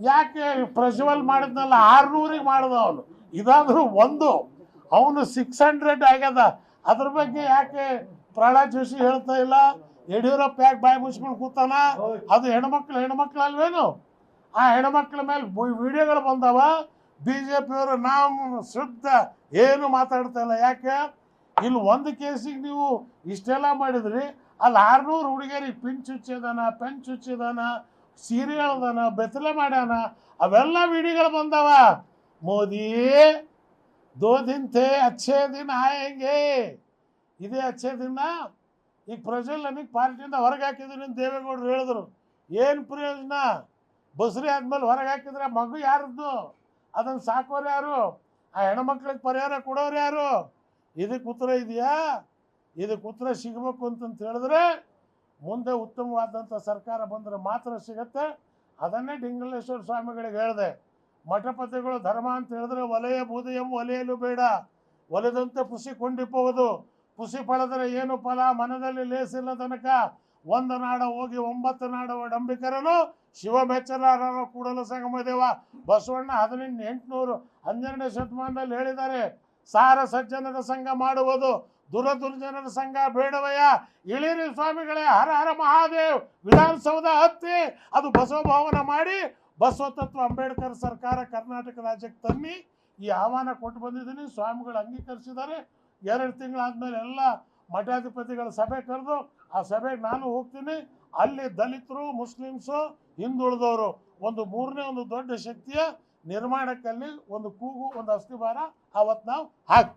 ಯಾಕೆ ಪ್ರಜ್ವಲ್ ಮಾಡಿದ್ನಲ್ಲ? ಆರ್ನೂರಿಗೆ ಮಾಡಿದ ಅವನು. ಇದಾದರೂ ಒಂದು. ಅವನು ಸಿಕ್ಸ್ ಹಂಡ್ರೆಡ್ ಆಗ್ಯದ. ಅದ್ರ ಬಗ್ಗೆ ಯಾಕೆ ಪ್ರಹ್ಲಾದ್ ಜೋಶಿ ಹೇಳ್ತಾ ಇಲ್ಲ? ಯಡಿಯೂರಪ್ಪ ಯಾಕೆ ಬಾಯಿ ಮುಚ್ಕೊಂಡು ಕೂತಾನ? ಅದು ಹೆಣ್ಮಕ್ಳು ಹೆಣ್ಮಕ್ಳು ಅಲ್ವೇನು ಆ ಹೆಣ್ಮಕ್ಳ ಮೇಲೆ ವಿಡಿಯೋಗಳು ಬಂದವ. ಬಿ ಜೆ ಪಿಯವರು ನಾವು ಶುದ್ಧ ಏನು ಮಾತಾಡ್ತಾ ಇಲ್ಲ. ಯಾಕೆ? ಇಲ್ಲಿ ಒಂದು ಕೇಸಿಗೆ ನೀವು ಇಷ್ಟೆಲ್ಲ ಮಾಡಿದ್ರಿ. ಅಲ್ಲಿ ಆರ್ನೂರು ಹುಡುಗಿಯರಿಗೆ ಪಿಂಚ್ ಚುಚ್ಚಿದಾನ ಪೆಂಚ್ ಚುಚ್ಚಿದಾನ ಸೀರೆ ಹೇಳ್ದಾನ ಬೆತ್ತಲೆ ಮಾಡ್ಯಾನ, ಅವೆಲ್ಲ ವಿಡಿಯೋಗಳು ಬಂದವ. ಮೋದಿ ದೋ ದಿನ ಥೇ ಅಚ್ಚೇ ದಿನ ಆಯಂಗೆ. ಇದೇ ಅಚ್ಚೇ ದಿನ ಈಗ ಪ್ರಜೆಲ್ ನನಗೆ ಪಾರ್ಟಿಯಿಂದ ಹೊರಗೆ ಹಾಕಿದ್ರು ಅಂತ ದೇವೇಗೌಡರು ಹೇಳಿದ್ರು. ಏನು ಪ್ರಯೋಜನ? ಬಸ್ರಿ ಆದ್ಮೇಲೆ ಹೊರಗೆ ಹಾಕಿದ್ರೆ ಮಗು ಯಾರದ್ದು? ಅದನ್ನು ಸಾಕೋರು ಯಾರು? ಆ ಹೆಣ್ಮಕ್ಳಿಗೆ ಪರಿಹಾರ ಕೊಡೋರು ಯಾರು? ಇದಕ್ಕೆ ಉತ್ತರ ಇದೆಯಾ? ಇದಕ್ಕೆ ಉತ್ತರ ಸಿಗಬೇಕು ಅಂತಂತ ಹೇಳಿದ್ರೆ ಮುಂದೆ ಉತ್ತಮವಾದಂಥ ಸರ್ಕಾರ ಬಂದರೆ ಮಾತ್ರ ಸಿಗುತ್ತೆ. ಅದನ್ನೇ ಡಿಂಗಲೇಶ್ವರ ಸ್ವಾಮಿಗಳಿಗೆ ಹೇಳಿದೆ. ಮಠಪತಿಗಳು ಧರ್ಮ ಅಂತ ಹೇಳಿದ್ರೆ ಒಲೆಯ ಬೂದೆಯಂ ಒಲೆಯಲು ಬೇಡ. ಒಲೆದಂತೆ ಪುಸಿ ಕೊಂಡಿಪ್ಪುವುದು. ಪುಸಿ ಪಡೆದರೆ ಏನು ಫಲ? ಮನದಲ್ಲಿ ಲೇಸಿಲ್ಲ ತನಕ. ಒಂದು ನಾಡ ಹೋಗಿ ಒಂಬತ್ತು ನಾಡ ಡಂಬಿಕರನು ಶಿವ ಮೆಚ್ಚಲಾರರು ಕೂಡಲ ಸಂಗಮದೇವ. ಬಸವಣ್ಣ ಹದಿನೆಂಟು ಎಂಟುನೂರು ಹನ್ನೆರಡನೇ ಶತಮಾನದಲ್ಲಿ ಹೇಳಿದ್ದಾರೆ. ಸಾರ ಸಜ್ಜನರ ಸಂಘ ಮಾಡುವುದು. ದುರದುರ್ಜನರ ಸಂಘ ಬೇಡವಯ್ಯ. ಇಳಿರಿ ಸ್ವಾಮಿಗಳೇ, ಹರ ಹರ ಮಹಾದೇವ್. ವಿಧಾನಸೌಧ ಹತ್ತಿ, ಅದು ಬಸವ ಭವನ ಮಾಡಿ, ಬಸವ ತತ್ವ ಅಂಬೇಡ್ಕರ್ ಸರ್ಕಾರ ಕರ್ನಾಟಕ ರಾಜ್ಯಕ್ಕೆ ತನ್ನಿ, ಈ ಆಹ್ವಾನ ಕೊಟ್ಟು ಬಂದಿದ್ದೀನಿ. ಸ್ವಾಮಿಗಳು ಅಂಗೀಕರಿಸಿದ್ದಾರೆ. ಎರಡು ತಿಂಗಳಾದ್ಮೇಲೆ ಎಲ್ಲ ಮಠಾಧಿಪತಿಗಳ ಸಭೆ ಕರೆದು, ಆ ಸಭೆಗೆ ನಾನು ಹೋಗ್ತೀನಿ. ಅಲ್ಲಿ ದಲಿತರು, ಮುಸ್ಲಿಮ್ಸು, ಹಿಂದುಳಿದವರು, ಒಂದು ಮೂರನೇ ಒಂದು ದೊಡ್ಡ ಶಕ್ತಿಯ ನಿರ್ಮಾಣಕ್ಕಲ್ಲಿ ಒಂದು ಕೂಗು, ಒಂದು ಅಸ್ಥಿಭಾರ ಅವತ್ತು ನಾವು ಹಾಕ್ತೇವೆ.